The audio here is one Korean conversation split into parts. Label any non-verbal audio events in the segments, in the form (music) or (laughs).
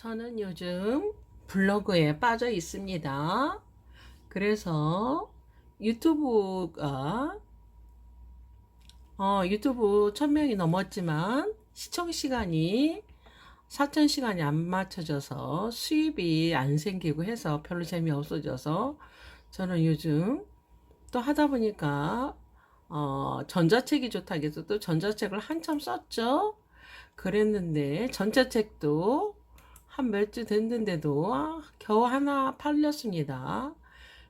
저는 요즘 블로그에 빠져 있습니다. 그래서 유튜브가 어, 유튜브 1000명이 넘었지만 시청 시간이 4000시간이 안 맞춰져서 수입이 안 생기고 해서 별로 재미없어져서 저는 요즘 또 하다 보니까 어, 전자책이 좋다고 해서 또 전자책을 한참 썼죠. 그랬는데 전자책도 한 몇 주 됐는데도 아, 겨우 하나 팔렸습니다.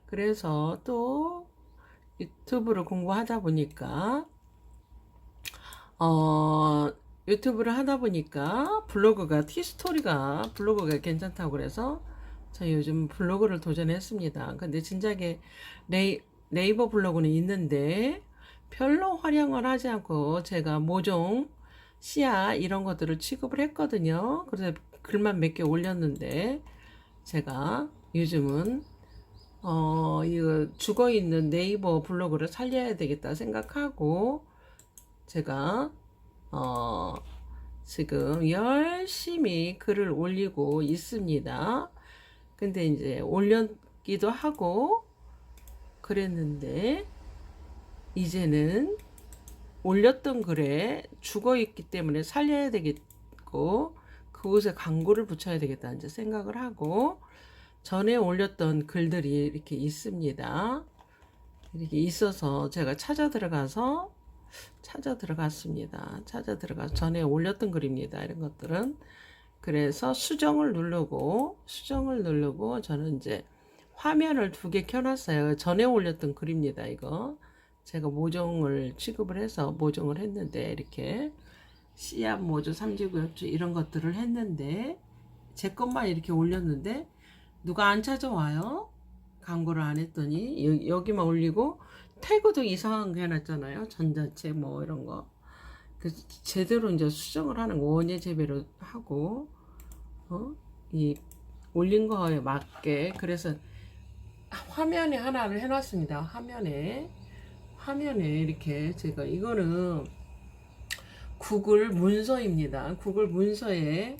그래서 또 유튜브를 공부하다 보니까 어, 유튜브를 하다 보니까 블로그가 티스토리가 블로그가 괜찮다고 그래서 저 요즘 블로그를 도전했습니다. 근데 진작에 네이, 네이버 블로그는 있는데 별로 활용을 하지 않고 제가 모종 씨앗 이런 것들을 취급을 했거든요. 그래서 글만 몇 개 올렸는데 제가 요즘은 어 이거 죽어 있는 네이버 블로그를 살려야 되겠다 생각하고 제가 어 지금 열심히 글을 올리고 있습니다. 근데 이제 올렸기도 하고 그랬는데 이제는 올렸던 글에 죽어 있기 때문에 살려야 되겠고 그곳에 광고를 붙여야 되겠다 이제 생각을 하고 전에 올렸던 글들이 이렇게 있습니다. 이렇게 있어서 제가 찾아 들어가서 찾아 들어갔습니다. 찾아 들어가서 전에 올렸던 글입니다. 이런 것들은 그래서 수정을 누르고 수정을 누르고 저는 이제 화면을 두 개 켜놨어요. 전에 올렸던 글입니다. 이거 제가 모종을 취급을 해서 모종을 했는데 이렇게 씨앗 모종 삼지구엽주 이런 것들을 했는데 제 것만 이렇게 올렸는데 누가 안 찾아와요? 광고를 안 했더니 여, 여기만 올리고 태그도 이상한 거 해놨잖아요. 전자책 뭐 이런 거. 그 제대로 이제 수정을 하는 거 원예 재배로 하고 어? 이 올린 거에 맞게 그래서 화면에 하나를 해놨습니다. 화면에 화면에 이렇게 제가 이거는 구글 문서입니다. 구글 문서에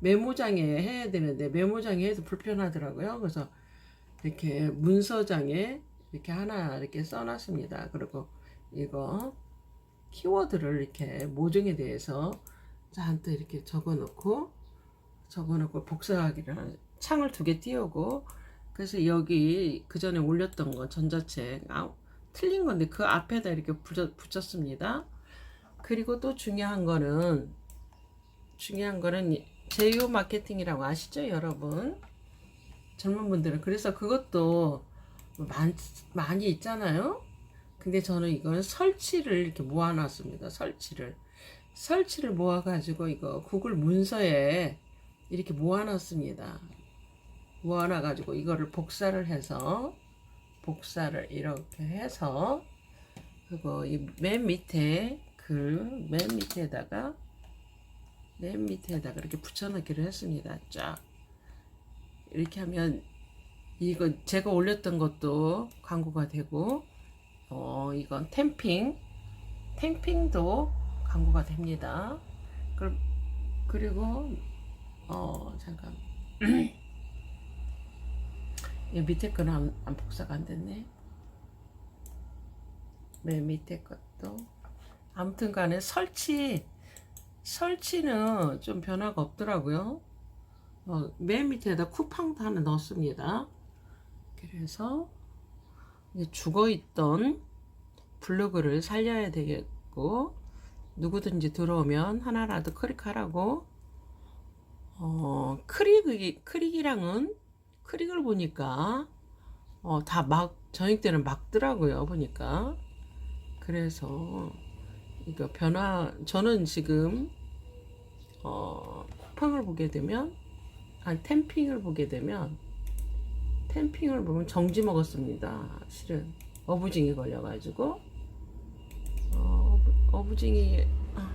메모장에 해야 되는데 메모장에 해도 불편하더라고요. 그래서 이렇게 문서장에 이렇게 하나 이렇게 써놨습니다. 그리고 이거 키워드를 이렇게 모종에 대해서 잔뜩 이렇게 적어놓고 적어놓고 복사하기를 창을 두 개 띄우고 그래서 여기 그 전에 올렸던 거 전자책 아, 틀린 건데 그 앞에다 이렇게 붙였, 붙였습니다. 그리고 또 중요한 거는 중요한 거는 제휴 마케팅이라고 아시죠, 여러분? 젊은 분들은 그래서 그것도 많, 많이 있잖아요. 근데 저는 이거는 설치를 이렇게 모아놨습니다. 설치를 설치를 모아가지고 이거 구글 문서에 이렇게 모아놨습니다. 모아놔가지고 이거를 복사를 해서 복사를 이렇게 해서 그리고 이 맨 밑에 글맨 밑에다가 맨 밑에다가 이렇게 붙여넣기를 했습니다. 쫙 이렇게 하면 이거 제가 올렸던 것도 광고가 되고 어 이건 템핑 템핑도 광고가 됩니다. 그럼 그리고 어 잠깐 (clears throat) 이 밑에 거는 안, 안 복사가 안 됐네. 맨 밑에 것도 아무튼 간에 설치 설치는 좀 변화가 없더라고요. 어, 맨 밑에다 쿠팡도 하나 넣었습니다. 그래서 이제 죽어 있던 블로그를 살려야 되겠고 누구든지 들어오면 하나라도 클릭하라고 어, 크릭이 크릭이랑은 크릭을 보니까 어, 다 막 저녁 때는 막더라고요 보니까 그래서 이거 변화 저는 지금 어, 쿠팡을 보게 되면 아 템핑을 보게 되면 템핑을 보면 정지 먹었습니다. 실은 어부징이 걸려가지고 어, 어부징이 아,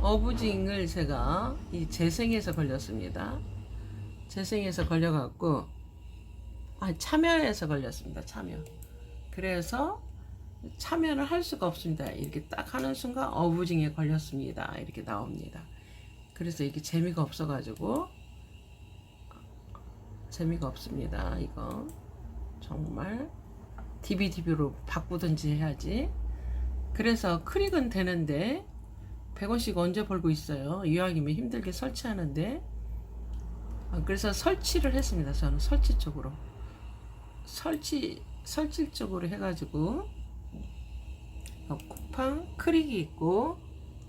어부징을 제가 이 재생해서 걸렸습니다. 재생해서 걸려갖고 아 참여해서 걸렸습니다. 참여. 그래서 참여를 할 수가 없습니다. 이렇게 딱 하는 순간 어부징에 걸렸습니다. 이렇게 나옵니다. 그래서 이게 재미가 없어가지고 재미가 없습니다. 이거 정말 DVD로 바꾸든지 해야지. 그래서 크릭은 되는데 100원씩 언제 벌고 있어요. 이왕이면 힘들게 설치하는데 아, 그래서 설치를 했습니다. 저는 설치 쪽으로 설치 설치 쪽으로 해가지고 어, 쿠팡 크릭이 있고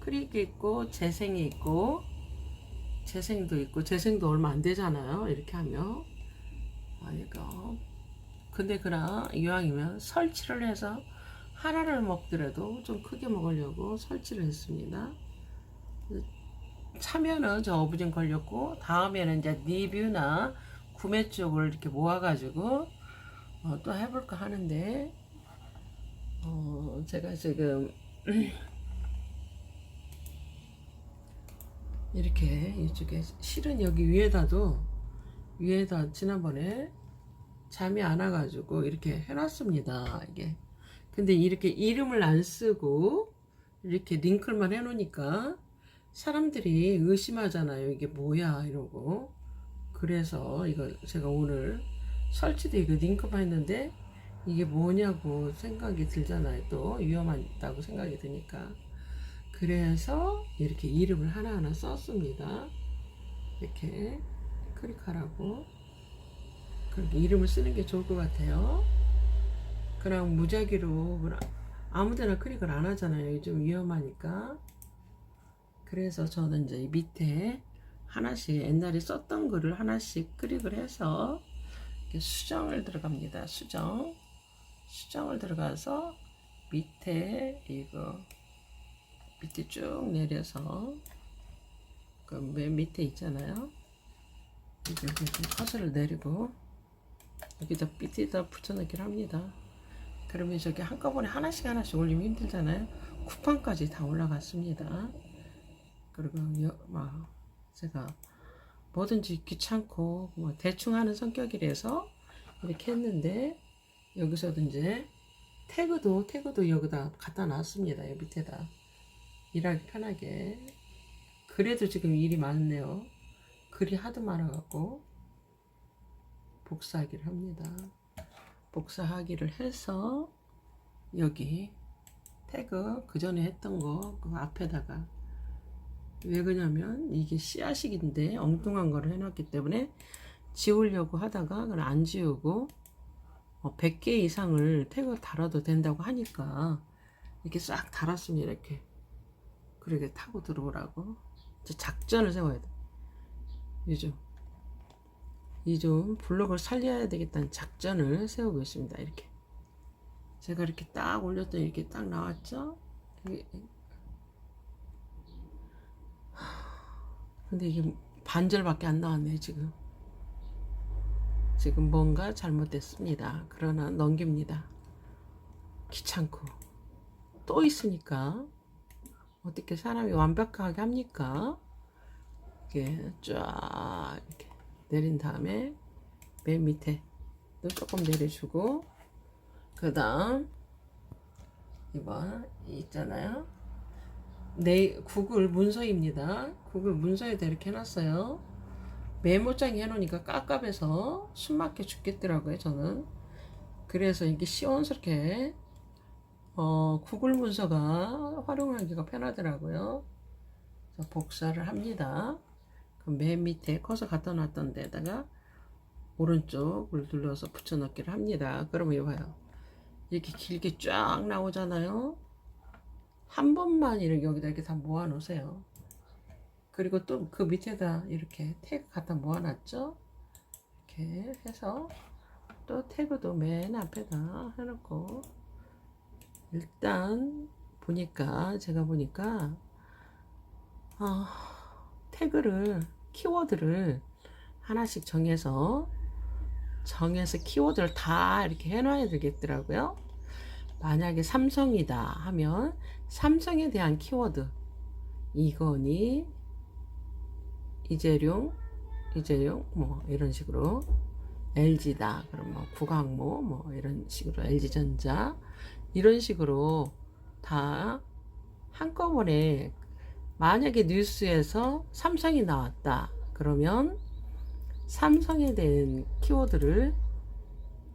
크릭이 있고 재생이 있고 재생도 있고 재생도 얼마 안 되잖아요. 이렇게 하면 아 이거 근데 그나 이왕이면 설치를 해서 하나를 먹더라도 좀 크게 먹으려고 설치를 했습니다. 참여는 저 어부진 걸렸고 다음에는 이제 리뷰나 구매 쪽을 이렇게 모아가지고 어, 또 해볼까 하는데 어, 제가 지금 이렇게 이쪽에 실은 여기 위에다도 위에다 지난번에 잠이 안 와가지고 이렇게 해놨습니다 이게. 근데 이렇게 이름을 안 쓰고 이렇게 링크만 해놓으니까 사람들이 의심하잖아요. 이게 뭐야 이러고. 그래서 이거 제가 오늘 설치도 이거 링크만 했는데 이게 뭐냐고 생각이 들잖아요. 또 위험하다고 생각이 드니까. 그래서 이렇게 이름을 하나하나 썼습니다. 이렇게 클릭하라고. 그렇게 이름을 쓰는 게 좋을 것 같아요. 그럼 무작위로 그냥 아무 데나 클릭을 안 하잖아요. 좀 위험하니까. 그래서 저는 이제 이 밑에 하나씩 옛날에 썼던 글을 하나씩 클릭을 해서 이렇게 수정을 들어갑니다. 수정 수정을 들어가서 밑에 이거 밑에 쭉 내려서 그 맨 밑에 있잖아요. 이렇게 좀 커서를 내리고 여기다 밑에다 붙여넣기를 합니다. 그러면 저기 한꺼번에 하나씩 하나씩 올리면 힘들잖아요. 쿠팡까지 다 올라갔습니다. 그리고 여, 막 제가 뭐든지 귀찮고 뭐 대충 하는 성격이라서 이렇게 했는데 여기서도 이제 태그도 태그도 여기다 갖다 놨습니다. 여기 밑에다 일하기 편하게. 그래도 지금 일이 많네요. 글이 하도 많아갖고 복사하기를 합니다. 복사하기를 해서 여기 태그 그 전에 했던 거 그 앞에다가 왜 그러냐면 이게 씨앗식인데 엉뚱한 거를 해놨기 때문에 지우려고 하다가 그걸 안 지우고 어, 100개 이상을 태그 달아도 된다고 하니까 이렇게 싹 달았습니다 이렇게 그렇게 타고 들어오라고. 작전을 세워야 돼. 이좀 이좀 블록을 살려야 되겠다는 작전을 세우고 있습니다 이렇게. 제가 이렇게 딱 올렸더니 이렇게 딱 나왔죠? 근데 이게 반절밖에 안 나왔네 지금 지금 뭔가 잘못됐습니다. 그러나 넘깁니다. 귀찮고. 또 있으니까. 어떻게 사람이 완벽하게 합니까? 이렇게 쫙 이렇게 내린 다음에 맨 밑에 또 조금 내려주고. 그 다음 이거 있잖아요. 네, 구글 문서입니다. 구글 문서에다 이렇게 해놨어요. 메모장에 해놓으니까 깝깝해서 숨막혀 죽겠더라고요, 저는. 그래서 이게 시원스럽게, 어, 구글 문서가 활용하기가 편하더라고요. 복사를 합니다. 그럼 맨 밑에 커서 갖다 놨던 데다가 오른쪽을 눌러서 붙여 넣기를 합니다. 그러면 이봐요. 이렇게 길게 쫙 나오잖아요. 한 번만 이렇게 여기다 이렇게 다 모아 놓으세요. 그리고 또 그 밑에다 이렇게 태그 갖다 모아 놨죠? 이렇게 해서 또 태그도 맨 앞에다 해놓고 일단 보니까 제가 보니까 아, 태그를 키워드를 하나씩 정해서 정해서 키워드를 다 이렇게 해놔야 되겠더라고요. 만약에 삼성이다 하면 삼성에 대한 키워드 이건희 이재룡 이재룡 뭐 이런 식으로 LG다 그럼 뭐 구강모 뭐 이런 식으로 LG전자 이런 식으로 다 한꺼번에 만약에 뉴스에서 삼성이 나왔다. 그러면 삼성에 대한 키워드를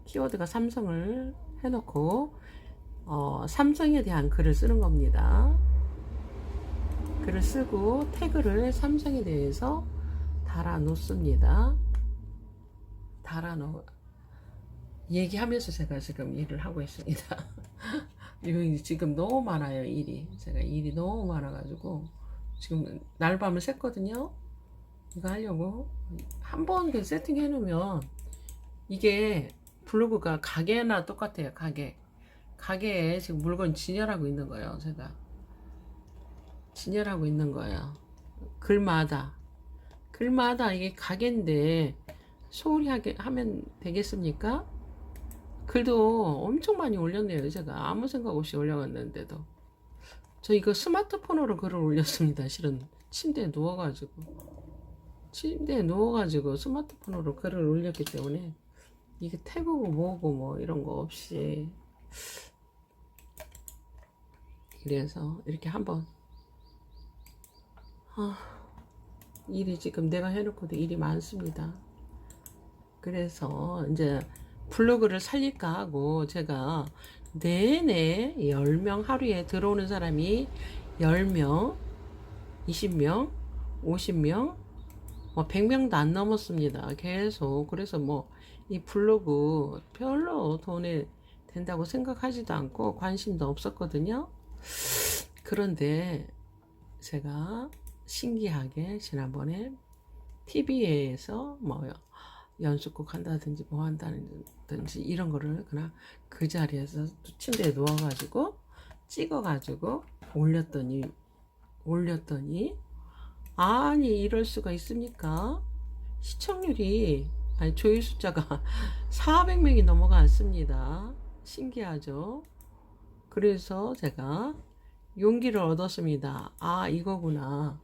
키워드가 삼성을 해놓고 어, 삼성에 대한 글을 쓰는 겁니다. 글을 쓰고 태그를 삼성에 대해서 달아 놓습니다. 달아 놓 얘기하면서 제가 지금 일을 하고 있습니다. (laughs) 지금 너무 많아요 일이 제가 일이 너무 많아가지고 지금 날밤을 샜거든요. 이거 하려고 한번그 세팅해 놓으면 이게 블로그가 가게나 똑같아요 가게 가게에 지금 물건 진열하고 있는 거예요 제가 진열하고 있는 거예요 글마다. 글마다 이게 가게인데 소홀히 하게 하면 되겠습니까? 글도 엄청 많이 올렸네요 제가. 아무 생각 없이 올려갔는데도. 저 이거 스마트폰으로 글을 올렸습니다 실은. 침대에 누워가지고. 침대에 누워가지고 스마트폰으로 글을 올렸기 때문에 이게 태그고 뭐고 뭐 이런 거 없이. 그래서 이렇게 한번 아, 일이 지금 내가 해놓고도 일이 많습니다. 그래서 이제 블로그를 살릴까 하고 제가 내내 10명 하루에 들어오는 사람이 10명, 20명, 50명, 뭐 100명도 안 넘었습니다. 계속. 그래서 뭐 이 블로그 별로 돈이 된다고 생각하지도 않고 관심도 없었거든요. 그런데 제가 신기하게 지난번에 TV에서 뭐 연습곡 한다든지 뭐 한다든지 이런 거를 그냥 그 자리에서 침대에 누워가지고 찍어가지고 올렸더니 올렸더니 아니 이럴 수가 있습니까? 시청률이 아니 조회 숫자가 (laughs) 400명이 넘어갔습니다. 신기하죠? 그래서 제가 용기를 얻었습니다. 아 이거구나.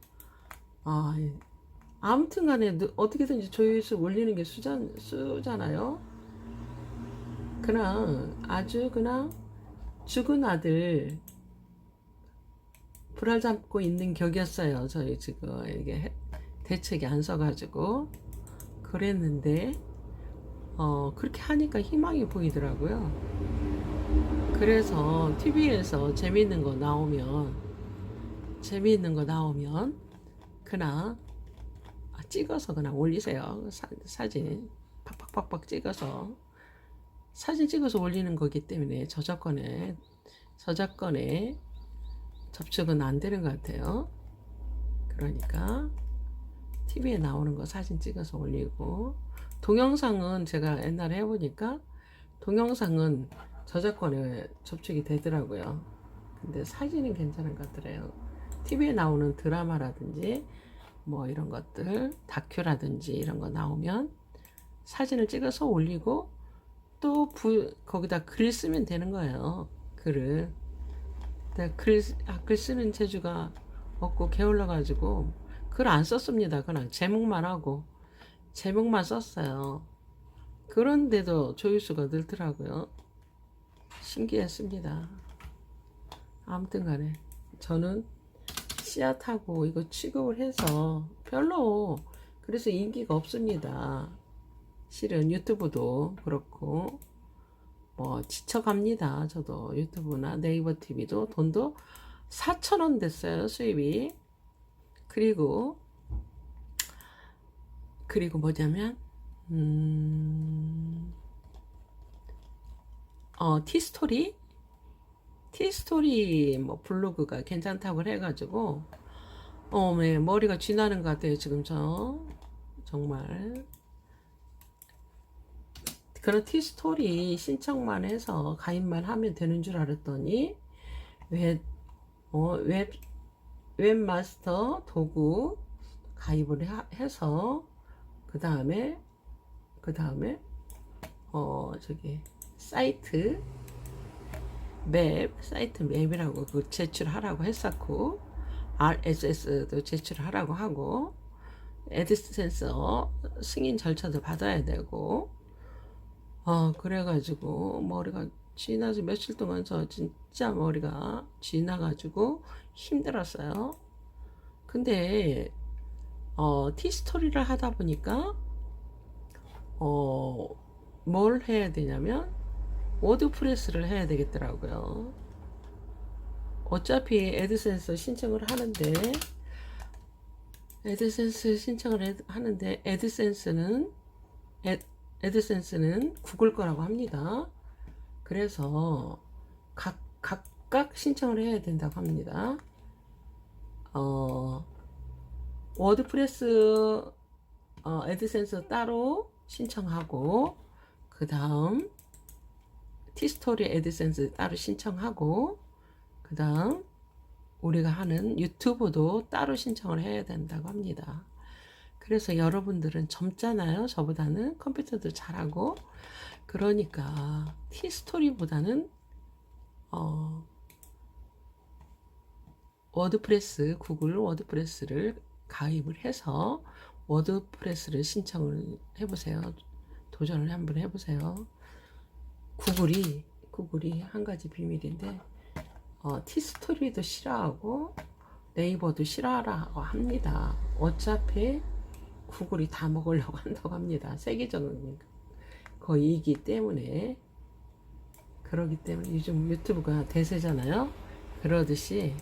아 아무튼 간에 어떻게든지 조회수 올리는 게 수잖, 수잖아요. 그냥 아주 그냥 죽은 아들 불알 잡고 있는 격이었어요. 저희 지금 이게 대책이 안 서가지고 그랬는데 어 그렇게 하니까 희망이 보이더라고요. 그래서 TV에서 재미있는 거 나오면 재미있는 거 나오면 그냥 찍어서 그냥 올리세요. 사, 사진 팍팍팍팍 찍어서 사진 찍어서 올리는 거기 때문에 저작권에 저작권에 접촉은 안 되는 것 같아요. 그러니까 TV에 나오는 거 사진 찍어서 올리고 동영상은 제가 옛날에 해보니까 동영상은 저작권에 접촉이 되더라고요. 근데 사진은 괜찮은 것 같더래요. TV에 나오는 드라마라든지 뭐 이런 것들 다큐라든지 이런 거 나오면 사진을 찍어서 올리고 또 부, 거기다 글 쓰면 되는 거예요. 글을. 글, 아, 글 쓰는 재주가 없고 게을러가지고 글 안 썼습니다. 그냥 제목만 하고 제목만 썼어요. 그런데도 조회수가 늘더라고요. 신기했습니다. 아무튼 간에 저는 씨앗하고 이거 취급을 해서 별로 그래서 인기가 없습니다. 실은 유튜브도 그렇고 뭐 지쳐갑니다. 저도 유튜브나 네이버 TV도 돈도 4천원 됐어요. 수입이. 그리고 그리고 뭐냐면 음, 어, 티스토리 티스토리 뭐 블로그가 괜찮다고 해가지고 어, 네, 머리가 쥐나는 것 같아요 지금 저. 정말. 그런 티스토리 신청만 해서 가입만 하면 되는 줄 알았더니 웹, 어, 웹, 웹마스터 도구 가입을 하, 해서 그 다음에 그 다음에 어 저기 사이트 맵 사이트 맵이라고 그 제출하라고 했었고 RSS도 제출하라고 하고 에드센서 승인 절차도 받아야 되고 어 그래가지고 머리가 지나서 며칠 동안 저 진짜 머리가 지나가지고 힘들었어요. 근데 어, 티스토리를 하다 보니까 어, 뭘 해야 되냐면 워드 프레스를 해야 되겠더라고요. 어차피 애드센스 신청을 하는데 애드센스 신청을 해- 하는데 애드센스는 애, 애드센스는 구글 거라고 합니다. 그래서 각, 각각 신청을 해야 된다고 합니다. 어, 워드프레스 어, 애드센스 따로 신청하고 그 다음 티스토리 애드센스 따로 신청하고 그 다음 우리가 하는 유튜브도 따로 신청을 해야 된다고 합니다. 그래서 여러분들은 젊잖아요. 저보다는 컴퓨터도 잘하고 그러니까 티스토리보다는 어, 워드프레스 구글 워드프레스를 가입을 해서 워드프레스를 신청을 해보세요. 도전을 한번 해보세요. 구글이 구글이 한 가지 비밀인데 어, 티스토리도 싫어하고 네이버도 싫어하라고 합니다. 어차피 구글이 다 먹으려고 (laughs) 한다고 합니다. 세계적인 거이기 때문에 그러기 때문에 요즘 유튜브가 대세잖아요. 그러듯이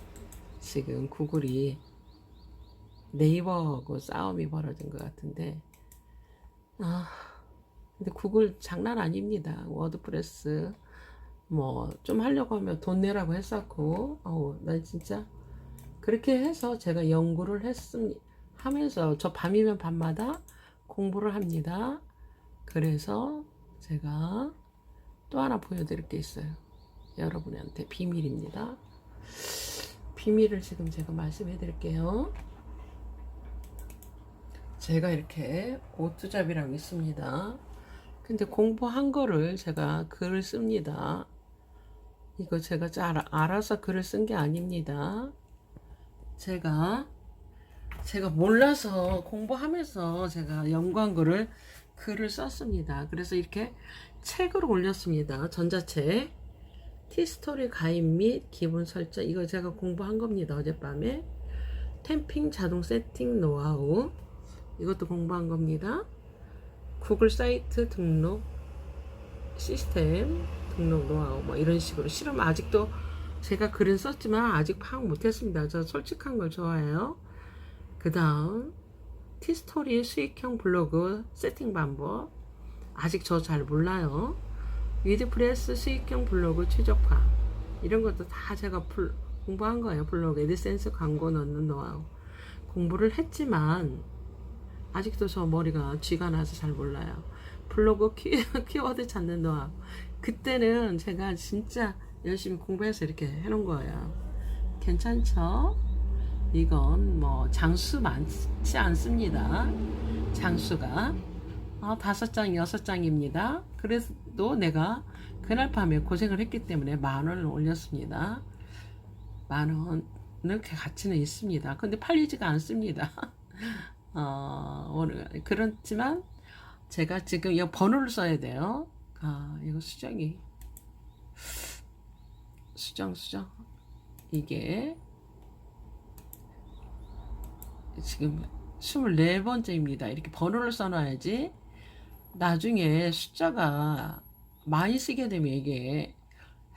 지금 구글이 네이버하고 싸움이 벌어진 것 같은데 아 근데 구글 장난 아닙니다. 워드프레스 뭐 좀 하려고 하면 돈 내라고 했었고 어우 난 진짜 그렇게 해서 제가 연구를 했습니다. 하면서 저 밤이면 밤마다 공부를 합니다. 그래서 제가 또 하나 보여드릴 게 있어요. 여러분한테 비밀입니다. 비밀을 지금 제가 말씀해 드릴게요. 제가 이렇게 오투잡이라고 있습니다. 근데 공부한 거를 제가 글을 씁니다. 이거 제가 잘 알아서 글을 쓴 게 아닙니다. 제가 제가 몰라서 공부하면서 제가 거를 글을 썼습니다. 그래서 이렇게 책을 올렸습니다. 전자책. 티스토리 가입 및 기본 설정. 이거 제가 공부한 겁니다. 어젯밤에. 템핑 자동 세팅 노하우. 이것도 공부한 겁니다. 구글 사이트 등록 시스템 등록 노하우 뭐 이런 식으로 실험 아직도 제가 글은 썼지만 아직 파악 못했습니다. 저 솔직한 걸 좋아해요. 그 다음 티스토리 수익형 블로그 세팅 방법 아직 저 잘 몰라요. 위드프레스 수익형 블로그 최적화 이런 것도 다 제가 불- 공부한 거예요. 블로그 에드센스 광고 넣는 노하우 공부를 했지만 아직도 저 머리가 쥐가 나서 잘 몰라요. 블로그 키, (laughs) 키워드 찾는 노하우 그때는 제가 진짜 열심히 공부해서 이렇게 해놓은 거예요. 괜찮죠? 이건 뭐 장수 많지 않습니다. 장수가 어, 다섯 장, 여섯 장입니다. 그래도 내가 그날 밤에 고생을 했기 때문에 만 원을 올렸습니다. 만 원은 그 가치는 있습니다. 근데 팔리지가 않습니다. (laughs) 어, 그렇지만 제가 지금 이 번호를 써야 돼요. 아, 이거 수정이 수정 수정 이게 지금 24번째입니다. 이렇게 번호를 써놔야지 나중에 숫자가 많이 쓰게 되면 이게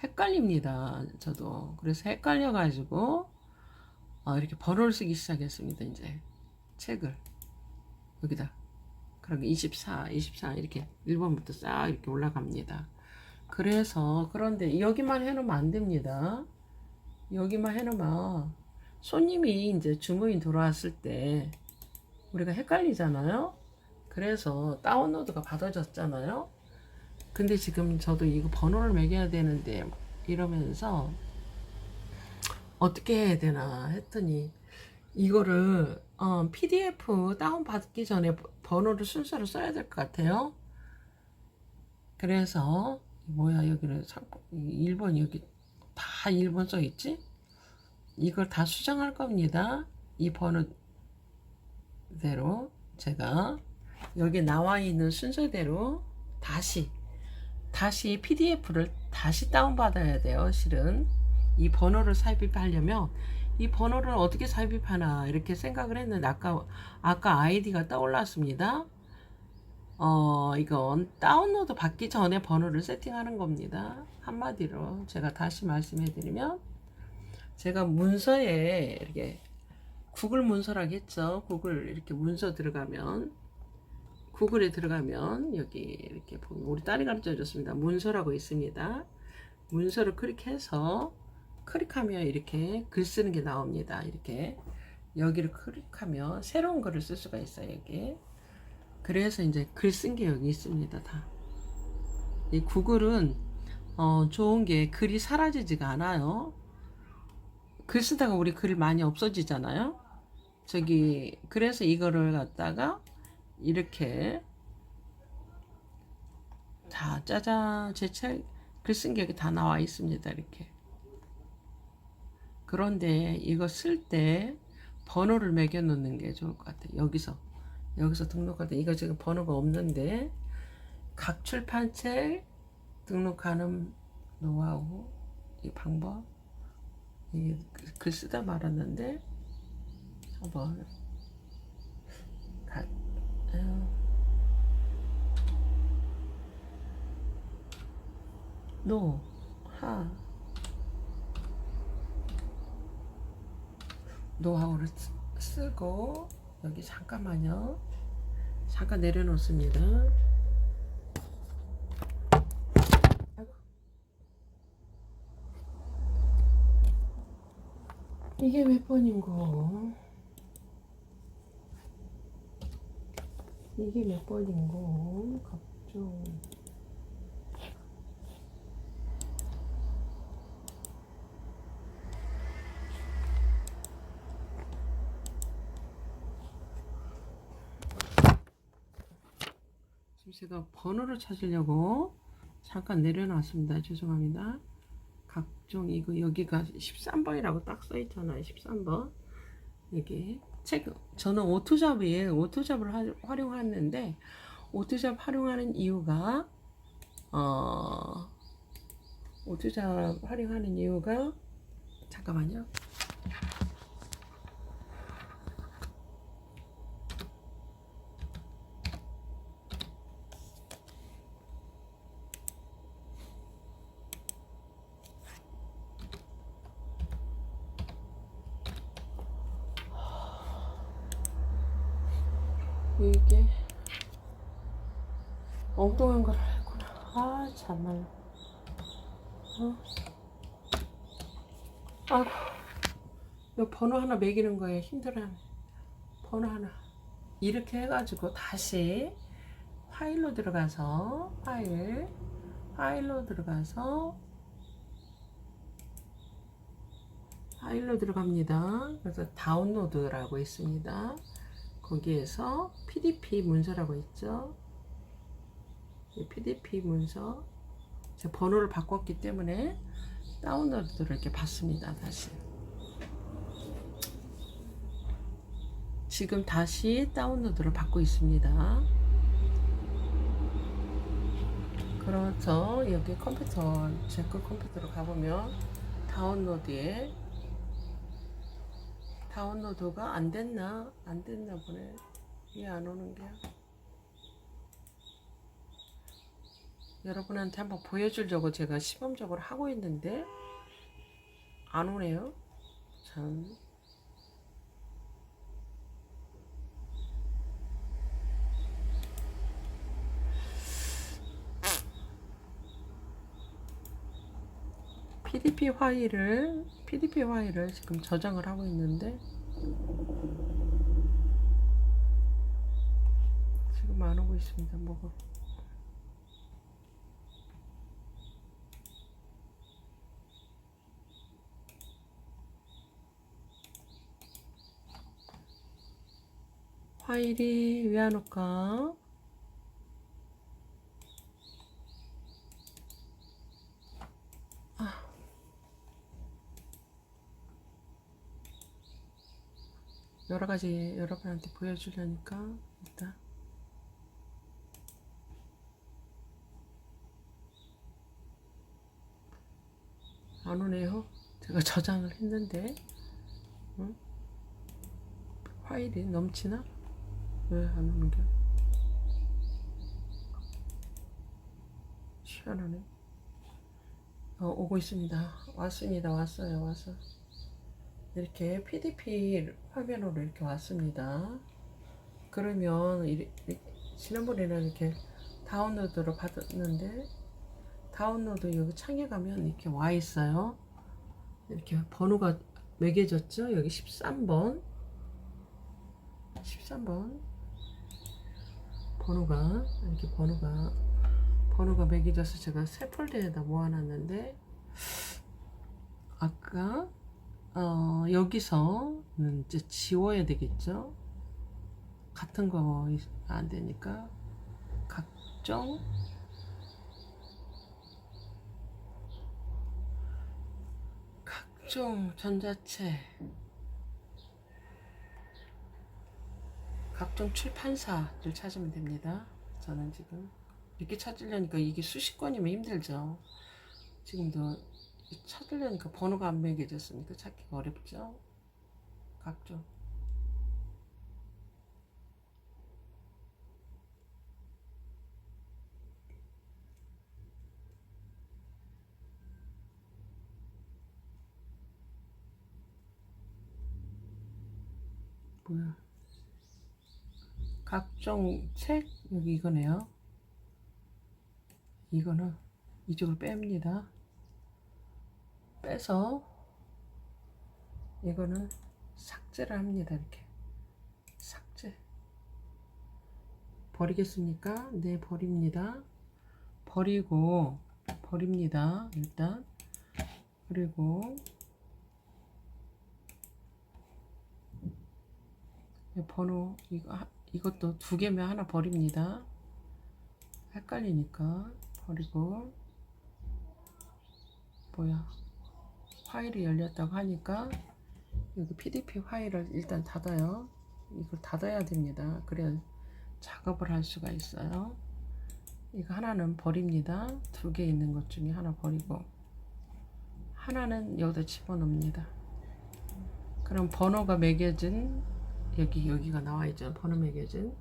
헷갈립니다. 저도. 그래서 헷갈려가지고 어, 이렇게 번호를 쓰기 시작했습니다. 이제 책을 여기다. 그럼 24, 24 이렇게 1번부터 싹 이렇게 올라갑니다. 그래서 그런데 여기만 해놓으면 안 됩니다. 여기만 해놓으면 손님이 이제 주문이 들어왔을 때 우리가 헷갈리잖아요. 그래서 다운로드가 받아졌잖아요. 근데 지금 저도 이거 번호를 매겨야 되는데 이러면서 어떻게 해야 되나 했더니 이거를 어, PDF 다운 받기 전에 번호를 순서로 써야 될 것 같아요. 그래서 뭐야 여기는 1번 여기 다 1번 써 있지? 이걸 다 수정할 겁니다. 이 번호대로 제가 여기 나와 있는 순서대로 다시 다시 PDF를 다시 다운받아야 돼요. 실은 이 번호를 삽입하려면 이 번호를 어떻게 삽입하나 이렇게 생각을 했는데 아까 아까 아이디가 떠올랐습니다. 어 이건 다운로드 받기 전에 번호를 세팅하는 겁니다. 한마디로 제가 다시 말씀해드리면 제가 문서에 이렇게 구글 문서라고 했죠. 구글 이렇게 문서 들어가면 구글에 들어가면 여기 이렇게 보면 우리 딸이 가르쳐 줬습니다. 문서라고 있습니다. 문서를 클릭해서 클릭하면 이렇게 글 쓰는 게 나옵니다. 이렇게 여기를 클릭하면 새로운 글을 쓸 수가 있어요. 여기. 그래서 이제 글 쓴 게 여기 있습니다. 다. 이 구글은 어, 좋은 게 글이 사라지지가 않아요. 글 쓰다가 우리 글 많이 없어지잖아요. 저기 그래서 이거를 갖다가 이렇게 자 짜잔 제 책 글 쓴 게 여기 다 나와 있습니다. 이렇게. 그런데 이거 쓸 때 번호를 매겨 놓는 게 좋을 것 같아요. 여기서. 여기서 등록할 때 이거 지금 번호가 없는데 각 출판책 등록하는 노하우 이 방법 이게 글 쓰다 말았는데 한번 가, 어, 노, 하, 노하우를 쓰- 쓰고 여기 잠깐만요. 잠깐 내려놓습니다. 이게 몇 번인고? 이게 몇 번인고? 각종 제가 번호를 찾으려고 잠깐 내려놨습니다. 죄송합니다. 각종 이거 여기가 13번이라고 딱 써 있잖아요. 13번. 여기 책 저는 오토잡이에요. 오토잡을 하- 활용하는데 오토잡 활용하는 이유가 어 오토잡 활용하는 이유가 잠깐만요. 이게 엉뚱한 걸 했구나. 아 참말로. 어? 아이고, 이 번호 하나 매기는 거에 힘들어하네. 번호 하나. 이렇게 해가지고 다시 파일로 들어가서 파일, 파일로 들어가서 파일로 들어갑니다. 그래서 다운로드라고 있습니다. 거기에서 PDP 문서라고 있죠. 이 PDP 문서 제 번호를 바꿨기 때문에 다운로드를 이렇게 받습니다. 다시 지금 다시 다운로드를 받고 있습니다. 그렇죠. 여기 컴퓨터 제거 컴퓨터로 가보면 다운로드에 다운로드가 안 됐나? 안 됐나 보네. 이게 안 오는 게. 여러분한테 한번 보여주려고 제가 시범적으로 하고 있는데 안 오네요. 참. PDP 파일을 PDP 파일을 지금 저장을 하고 있는데 지금 안 오고 있습니다. 뭐가 파일이 왜 안 올까? 여러 가지 여러분한테 보여주려니까 일단 안 오네요. 제가 저장을 했는데 파일이 넘치나? 왜 안 오는 게? 희한하네. 어, 오고 있습니다. 왔습니다. 왔어요. 왔어. 이렇게 PDP 화면으로 이렇게 왔습니다. 그러면 지난번에는 이렇게 다운로드로 받았는데 다운로드 여기 창에 가면 이렇게 와 있어요. 이렇게 번호가 매겨졌죠? 여기 13번. 13번. 번호가 이렇게 번호가 번호가 매겨져서 제가 새 폴더에다 모아놨는데 아까 어, 여기서는 이제 지워야 되겠죠? 같은 거 안 되니까 각종 각종 전자체 각종 출판사를 찾으면 됩니다. 저는 지금 이렇게 찾으려니까 이게 수십 건이면 힘들죠. 지금도 찾으려니까 번호가 안 매겨졌으니까 찾기가 어렵죠. 각종 뭐야? 각종 책 여기 이거네요. 이거는 이쪽을 뺍니다. 빼서 이거는 삭제를 합니다. 이렇게 삭제 버리겠습니까? 네 버립니다. 버리고 버립니다. 일단 그리고 이 번호 이거 하- 이것도 두 개면 하나 버립니다. 헷갈리니까 버리고 뭐야 파일이 열렸다고 하니까 여기 PDP 파일을 일단 닫아요. 이걸 닫아야 됩니다. 그래야 작업을 할 수가 있어요. 이거 하나는 버립니다. 두 개 있는 것 중에 하나 버리고 하나는 여기다 집어넣습니다. 그럼 번호가 매겨진 여기 여기가 나와 있죠. 번호 매겨진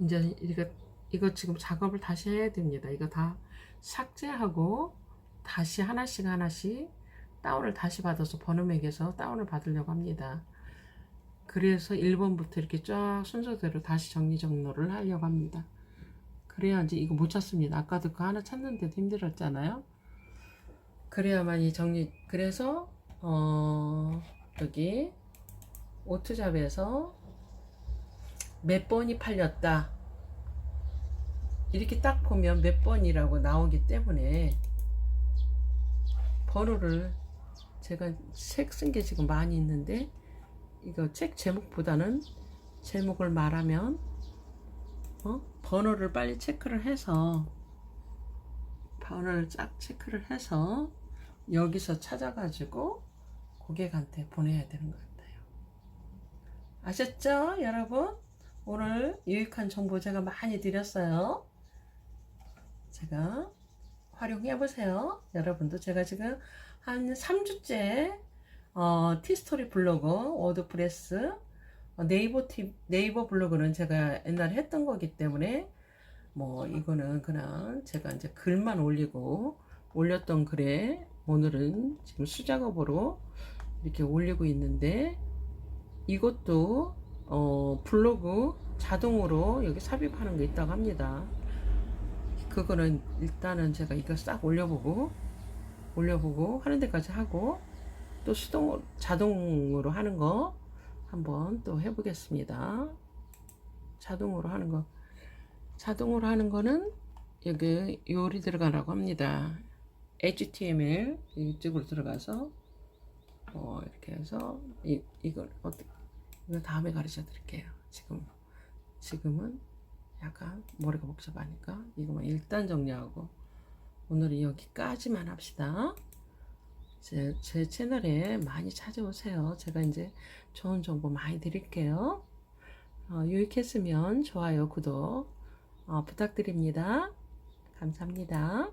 이제 이거 이거 지금 작업을 다시 해야 됩니다. 이거 다 삭제하고 다시 하나씩 하나씩 다운을 다시 받아서 번호 매겨서 다운을 받으려고 합니다. 그래서 1번부터 이렇게 쫙 순서대로 다시 정리 정돈을 하려고 합니다. 그래야지 이거 못 찾습니다. 아까도 그 하나 찾는데도 힘들었잖아요. 그래야만 이 정리 그래서 어 여기 오트잡에서 몇 번이 팔렸다. 이렇게 딱 보면 몇 번이라고 나오기 때문에 번호를 제가 책 쓴 게 지금 많이 있는데 이거 책 제목보다는 제목을 말하면 어? 번호를 빨리 체크를 해서 번호를 쫙 체크를 해서 여기서 찾아가지고 고객한테 보내야 되는 것 같아요. 아셨죠, 여러분? 오늘 유익한 정보 제가 많이 드렸어요. 제가 활용해 보세요. 여러분도 제가 지금 한 3주째 어, 티스토리 블로그, 워드프레스, 어, 네이버 티, 네이버 블로그는 제가 옛날에 했던 거기 때문에 뭐 이거는 그냥 제가 이제 글만 올리고 올렸던 글에 오늘은 지금 수작업으로 이렇게 올리고 있는데 이것도 어, 블로그 자동으로 여기 삽입하는 게 있다고 합니다. 그거는 일단은 제가 이거 싹 올려보고 올려보고 하는 데까지 하고 또 수동 자동으로 하는 거 한번 또 해보겠습니다. 자동으로 하는 거 자동으로 하는 거는 여기 요리 들어가라고 합니다. HTML 이쪽으로 들어가서 어 이렇게 해서 이 이걸 어떻게 이거 다음에 가르쳐 드릴게요. 지금 지금은 약간 머리가 복잡하니까 이거만 일단 정리하고 오늘은 여기까지만 합시다. 제, 제 채널에 많이 찾아오세요. 제가 이제 좋은 정보 많이 드릴게요. 어, 유익했으면 좋아요, 구독 어, 부탁드립니다. 감사합니다.